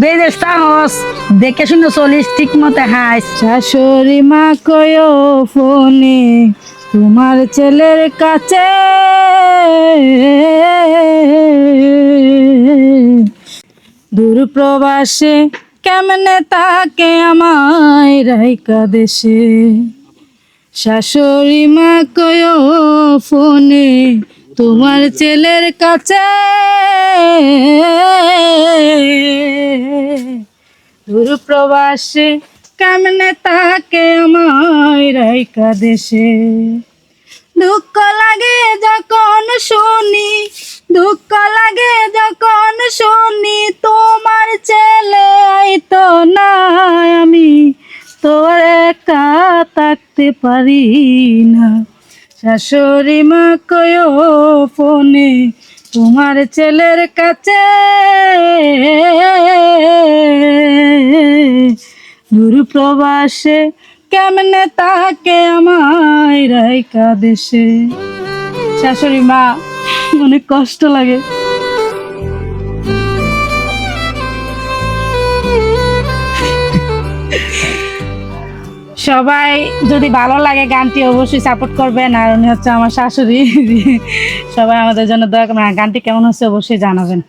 বেদেশ তাহস দেখে শুনে চলিস ঠিক মতো হাস। শাশুড়ি মা কয় ফোনে, তোমার ছেলের কাছে। দূর প্রবাসে কেমনে তাকে আমায় রাইকা দেশে? শাশুড়ি মা কয় ফোনে, তোমার ছেলের কাছে। দূর প্রবাসে কেমনে তাকে আমায় রাইকা দেশে। দুঃখ লাগে যখন শুনি, দুঃখ লাগে যখন শুনি, তোমার ছেলে আইতো না আমি, তোর একা থাকতে পারি না। শাশুড়ি মা কয় ফোনে, তোমার ছেলের কাছে প্রবাসে কেমনে তাকে আমায় রাইকা দেশে? শাশুড়ি মা, অনেক কষ্ট লাগে। সবাই যদি ভালো লাগে গানটি অবশ্যই সাপোর্ট করবেন, আর উনি হচ্ছে আমার শাশুড়ি। সবাই আমাদের জন্য দয়া করবেন। গানটি কেমন হচ্ছে অবশ্যই জানাবেন।